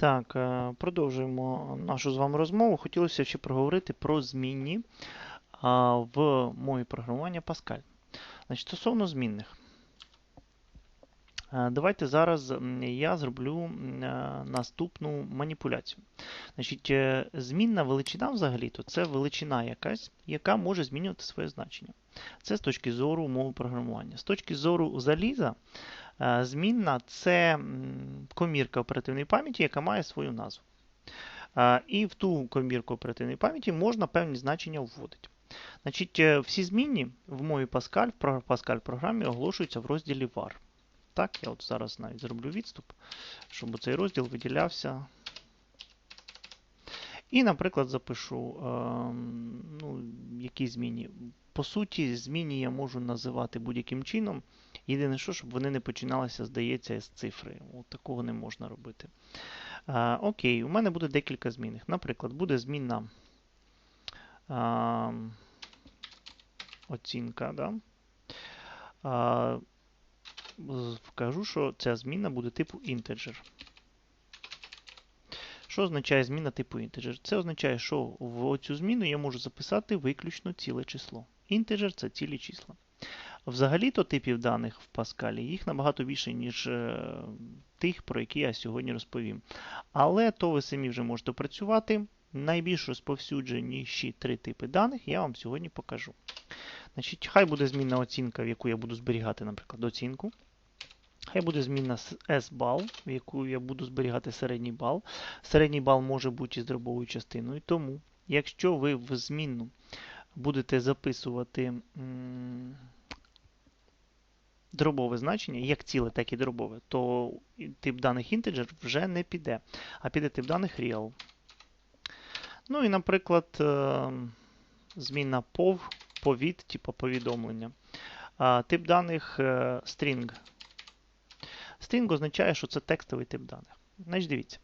Так, е, продовжуємо нашу з вами розмову. Хотілося ще проговорити про змінні в мові програмування Pascal. Значить, Стосовно змінних. Е, Давайте зараз я зроблю е, наступну маніпуляцію. Значить, е, Змінна величина взагалі-то це величина якась, яка може змінювати своє значення. Це з точки зору мови програмування. З точки зору заліза, змінна це комірка оперативної пам'яті, яка має свою назву. І в ту комірку оперативної пам'яті можна певні значення вводити. Значить, всі змінні в мові Pascal, в Pascal програмі оголошуються в розділі var. Так, я от зараз навіть зроблю відступ, щоб цей розділ виділявся. І, наприклад, запишу ем, ну, які зміни. По суті, зміни я можу називати будь-яким чином. Єдине, що, щоб вони не починалися, здається, з цифри. От такого не можна робити. Е, окей, у мене буде декілька змінних. Наприклад, буде змінна ем, оцінка. Да? Е, з- Вкажу, що ця зміна буде типу integer. Що означає зміна типу integer? Це означає, що в цю зміну я можу записати виключно ціле число. Integer це цілі числа. Взагалі-то типів даних в Pascal їх набагато більше, ніж е, тих, про які я сьогодні розповім. Але то ви самі вже можете працювати. Найбільш розповсюдженіші три типи даних я вам сьогодні покажу. Значить, хай буде змінна оцінка, в яку я буду зберігати, наприклад, оцінку. Хай буде змінна S-бал, в яку я буду зберігати середній бал. Середній бал може бути із дробовою частиною. Тому, якщо ви в змінну будете записувати дробове значення, як ціле, так і дробове, то тип даних integer вже не піде, а піде тип даних real. Ну і, наприклад, е, змінна POV, повід, типу повідомлення. Тип даних е, string. String означає, що це текстовий тип даних. Значить, дивіться.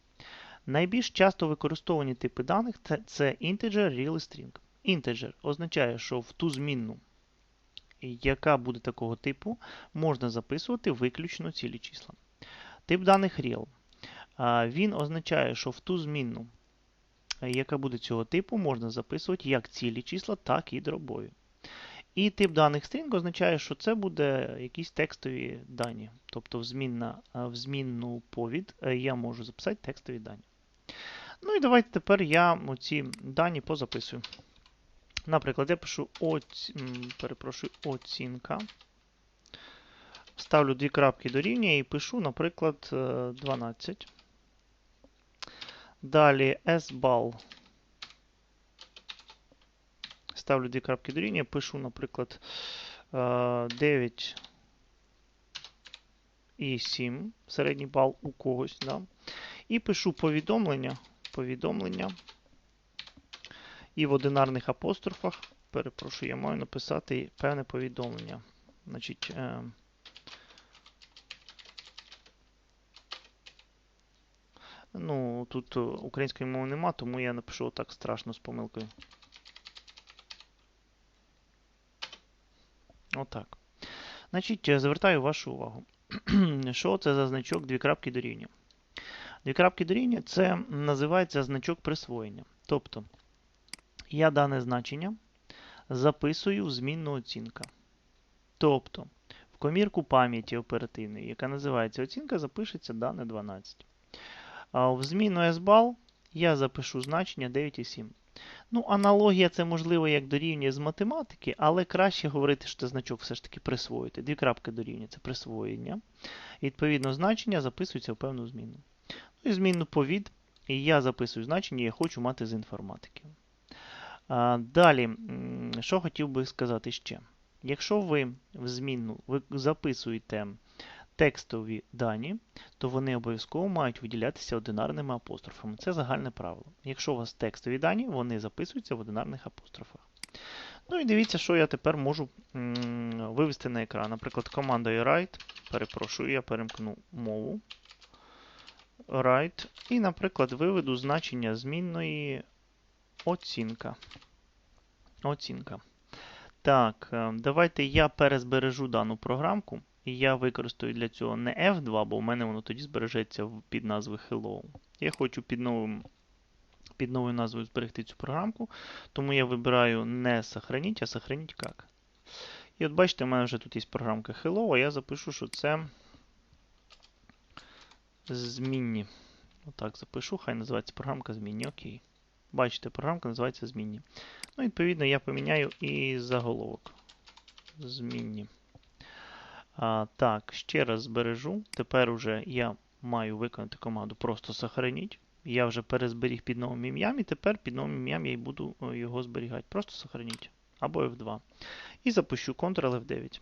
Найбільш часто використовані типи даних це, це integer, real і string. Integer означає, що в ту змінну, яка буде такого типу, можна записувати виключно цілі числа. Тип даних real. Він означає, що в ту змінну, яка буде цього типу, можна записувати як цілі числа, так і дробові. І тип даних string означає, що це буде якісь текстові дані. Тобто в, змінна, е, в змінну повід е, я можу записати текстові дані. Ну і давайте тепер я оці дані позаписую. Наприклад, я пишу оць... м, перепрошую, оцінка. Ставлю дві крапки до рівня і пишу, наприклад, е, 12. Далі S-бал. Ставлю дві крапки до рівня, пишу, наприклад, е, 9 і 7, середній бал у когось. Да? І пишу повідомлення. Повідомлення. І в одинарних апострофах, перепрошую, я маю написати певне повідомлення. Значить, е, ну, тут е, української мови нема, тому я напишу так страшно з помилкою. Отак. Значить, е, звертаю вашу увагу. Що це за значок дві крапки до рівня? Дві крапки до рівня це називається значок присвоєння. Тобто, я дане значення записую в змінну оцінка. Тобто, в комірку пам'яті оперативної, яка називається оцінка, запишеться дане 12. А в зміну S-бал я запишу значення 9,7. Ну, аналогія це можливо як дорівнює з математики, але краще говорити, що це значок все ж таки присвоїти. Дві крапки дорівнює це присвоєння. Відповідно, значення записується в певну зміну. Ну і змінну повід. І я записую значення, я хочу мати з інформатики. А, Далі, що хотів би сказати ще. Якщо ви в змінну ви записуєте текстові дані, то вони обов'язково мають виділятися одинарними апострофами. Це загальне правило. Якщо у вас текстові дані, вони записуються в одинарних апострофах. Ну і дивіться, що я тепер можу вивести на екран. Наприклад, командою write, перепрошую, я перемкну мову. Write. І, наприклад, виведу значення змінної оцінка. Оцінка. Так, е, давайте я перезбережу дану програмку. І я використаю для цього не F2, бо в мене воно тоді збережеться під назвою Hello. Я хочу під новим. Під новою назвою зберегти цю програмку, тому я вибираю не сохраніть, а сохраніть як. І от бачите, у мене вже тут є програмка Hello, а я запишу, що це змінні. Отак запишу, хай називається програмка змінні. Окей. Бачите, програмка називається змінні. Ну, відповідно, я поміняю і заголовок. Змінні. А, Так, ще раз збережу. Тепер уже я маю виконати команду просто сохраніть. Я вже перезберіг під новим ім'ям, і тепер під новим ім'ям я й буду його зберігати. Просто сохраніть. Або F2. І запущу Ctrl-F9.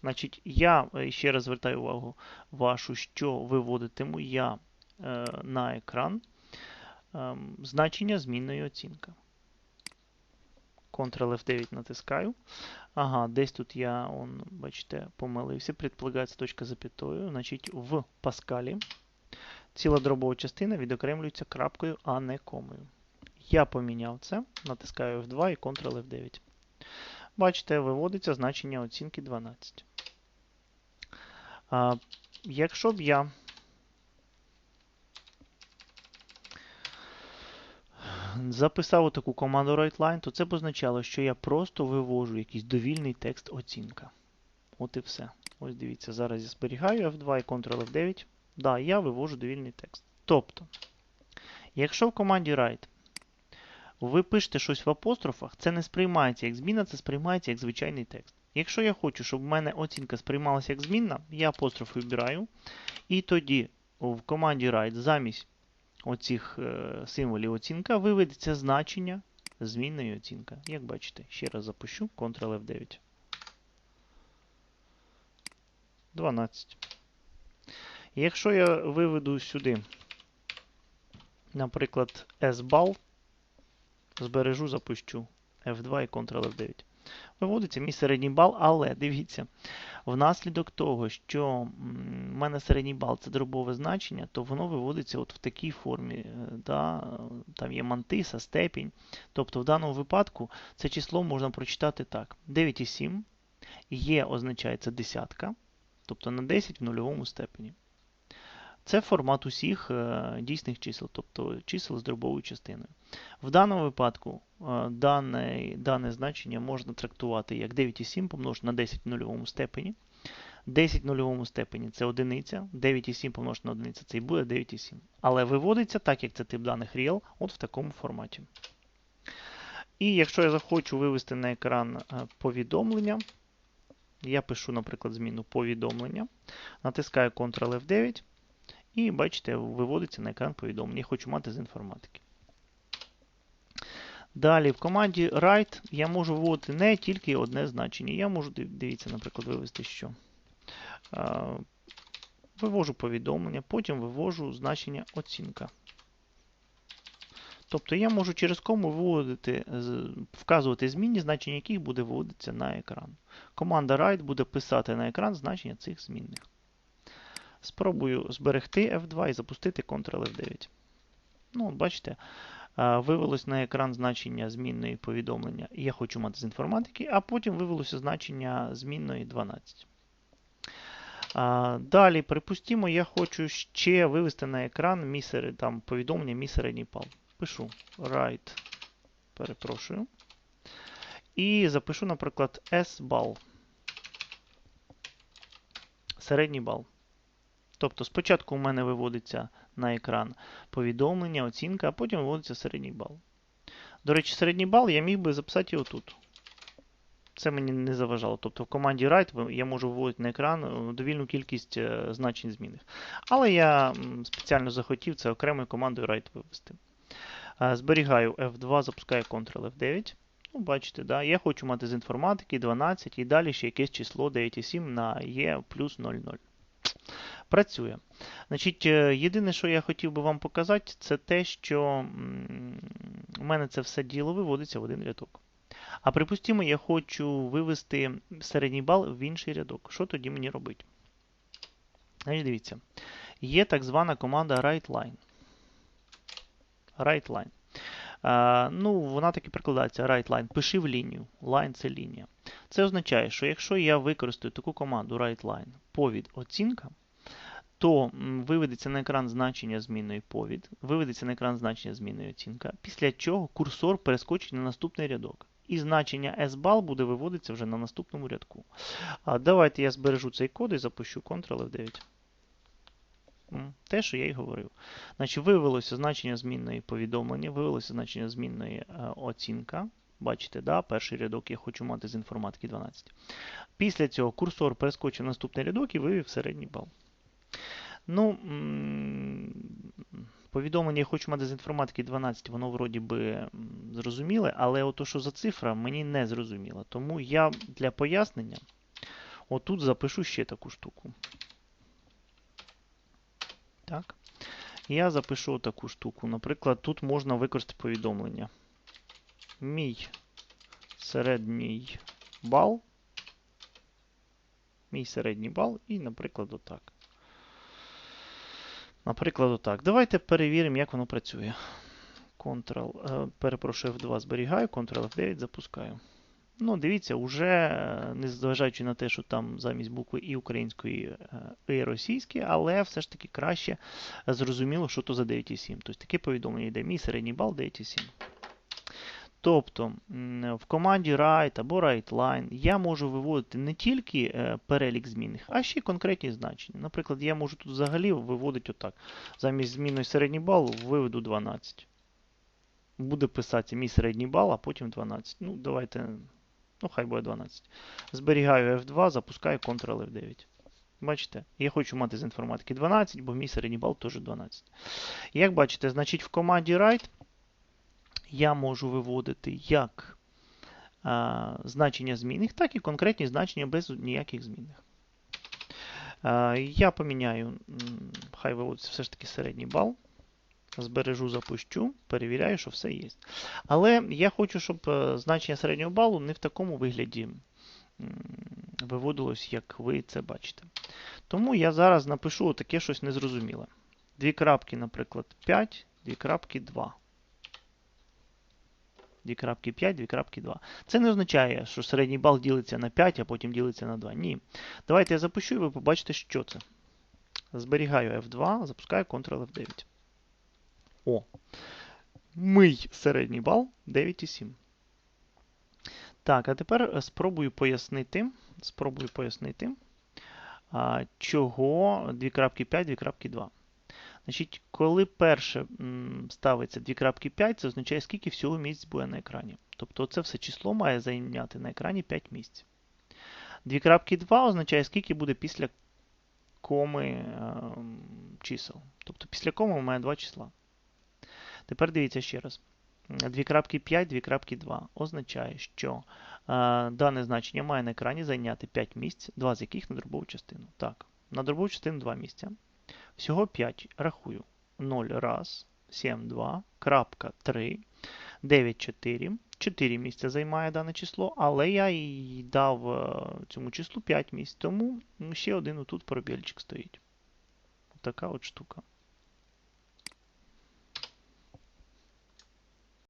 Значить, я ще раз звертаю увагу вашу, що виводитиму я е, на екран е, значення змінної оцінка. Ctrl-F9 натискаю. Ага, десь тут я, он, бачите, помилився. Предполагається точка запятою. Значить, в Паскалі ціла дробова частина відокремлюється крапкою, а не комою. Я поміняв це, натискаю F2 і Ctrl-F9. Бачите, виводиться значення оцінки 12. А, Якщо б я записав таку команду WriteLine, то це б означало, що я просто вивожу якийсь довільний текст оцінка. От і все. Ось дивіться, зараз я зберігаю F2 і Ctrl-F9. Да, я вивожу довільний текст. Тобто, якщо в команді write ви пишете щось в апострофах, це не сприймається як зміна, це сприймається як звичайний текст. Якщо я хочу, щоб в мене оцінка сприймалася як змінна, я апостроф вибираю. І тоді в команді write замість оцих е, символів оцінка виведеться значення змінної оцінка. Як бачите, ще раз запущу Ctrl-F9. 12. Якщо я виведу сюди, наприклад, S-бал, збережу, запущу F2 і Ctrl-F9. Виводиться мій середній бал, але дивіться, внаслідок того, що в мене середній бал це дробове значення, то воно виводиться от в такій формі. Е, да? Там є мантиса, степінь. Тобто в даному випадку це число можна прочитати так. 9,7 є означається десятка, тобто на 10 в нульовому степені. Це формат усіх е, дійсних чисел, тобто чисел з дробовою частиною. В даному випадку е, дане дане значення можна трактувати як 9,7 помножити на 10 в нульовому степені. 10 в нульовому степені це одиниця, 9,7 помножити на одиницю це і буде 9,7. Але виводиться, так як це тип даних real, от в такому форматі. І якщо я захочу вивести на екран е, повідомлення, я пишу, наприклад, зміну повідомлення, натискаю Ctrl-F9. І бачите, виводиться на екран повідомлення. Я хочу мати з інформатики. Далі в команді write я можу виводити не тільки одне значення. Я можу, дивіться, наприклад, вивести що. Вивожу повідомлення, потім вивожу значення оцінка. Тобто я можу через кому виводити, вказувати змінні, значення яких буде виводитися на екран. Команда write буде писати на екран значення цих змінних. Спробую зберегти F2 і запустити Ctrl-F9. Ну, Бачите, вивелось на екран значення змінної повідомлення. Я хочу мати з інформатики, а потім вивелося значення змінної 12. Далі, припустімо, я хочу ще вивести на екран мій, там, повідомлення мій середній пал. Пишу write, перепрошую. І запишу, наприклад, S-бал. Середній бал. Тобто спочатку у мене виводиться на екран повідомлення, оцінка, а потім виводиться середній бал. До речі, середній бал я міг би записати його тут. Це мені не заважало. Тобто в команді write я можу виводити на екран е, довільну кількість е, значень змінних. Але я спеціально захотів це окремою командою write вивести. Е, зберігаю F2, запускаю Ctrl-F9. Ну, Бачите, да? я хочу мати з інформатики 12 і далі ще якесь число 9,7 на E плюс 0,0 працює. Значить, е, Єдине, що я хотів би вам показати, це те, що у мене це все діло виводиться в один рядок. А припустимо, я хочу вивести середній бал в інший рядок. Що тоді мені робити? Значить, Дивіться, є так звана команда WriteLine. WriteLine. Uh, ну, Вона таки прикладається WriteLine. Пиши в лінію. Line це лінія. Це означає, що якщо я використаю таку команду WriteLine повід оцінка, то виведеться на екран значення змінної повід, виведеться на екран значення змінної оцінка, після чого курсор перескочить на наступний рядок. І значення S-бал буде виводитися вже на наступному рядку. А давайте я збережу цей код і запущу Ctrl-F9. Те, що я й говорив. Значить, вивелося значення змінної повідомлення, вивелося значення змінної е, оцінка. Бачите, да? перший рядок я хочу мати з інформатики 12. Після цього курсор перескочив наступний рядок і вивів середній бал. Ну, повідомлення я хочу мати з інформатики 12, воно вроді би зрозуміле, але ото, що за цифра, мені не зрозуміло. Тому я для пояснення отут запишу ще таку штуку. Так. Я запишу таку штуку. Наприклад, тут можна використати повідомлення. Мій середній бал. Мій середній бал і, наприклад, отак. Наприклад, отак. Давайте перевіримо, як воно працює. Ctrl, е, перепрошую, F2 зберігаю, Ctrl F9 запускаю. Ну, дивіться, уже, е, незважаючи на те, що там замість букви і української, е, і російської, але все ж таки краще зрозуміло, що то за 9,7. Тобто таке повідомлення йде. Мій середній бал 9,7. Тобто в команді write або writeLine я можу виводити не тільки е, перелік змінних, а ще й конкретні значення. Наприклад, я можу тут взагалі виводити отак. Замість змінної середній бал виведу 12. Буде писатися мій середній бал, а потім 12. Ну, давайте. Ну, хай буде 12. Зберігаю F2, запускаю Ctrl F9. Бачите? Я хочу мати з інформатики 12, бо мій середній бал теж 12. Як бачите, значить в команді write я можу виводити як а, значення змінних, так і конкретні значення без ніяких змінних. А, я поміняю, хай виводиться все ж таки середній бал. Збережу, запущу, перевіряю, що все є. Але я хочу, щоб е, значення середнього балу не в такому вигляді виводилось, як ви це бачите. Тому я зараз напишу таке щось незрозуміле. Дві крапки, наприклад, 5, дві крапки 2. 2.5, 2.2. Це не означає, що середній бал ділиться на 5, а потім ділиться на 2. Ні. Давайте я запущу і ви побачите, що це. Зберігаю F2, запускаю Ctrl F9. О. Мий середній бал 9,7. Так, а тепер спробую пояснити, спробую пояснити, чого 2.5, 2.2. Значить, коли перше ставиться 2.5, це означає, скільки всього місць буде на екрані. Тобто це все число має зайняти на екрані 5 місць. 2.2 означає, скільки буде після коми е, чисел. Тобто після коми має 2 числа. Тепер дивіться ще раз. 2.5, 2.2 означає, що е, дане значення має на екрані зайняти 5 місць, 2 з яких на дробову частину. Так, на дробову частину 2 місця. Всього 5 рахую. 0 раз, 7, 2, крапка. 3, 9, 4. 4 місця займає дане число, але я їй дав е, цьому числу 5 місць, тому ще один отут пробільчик стоїть. Така от штука.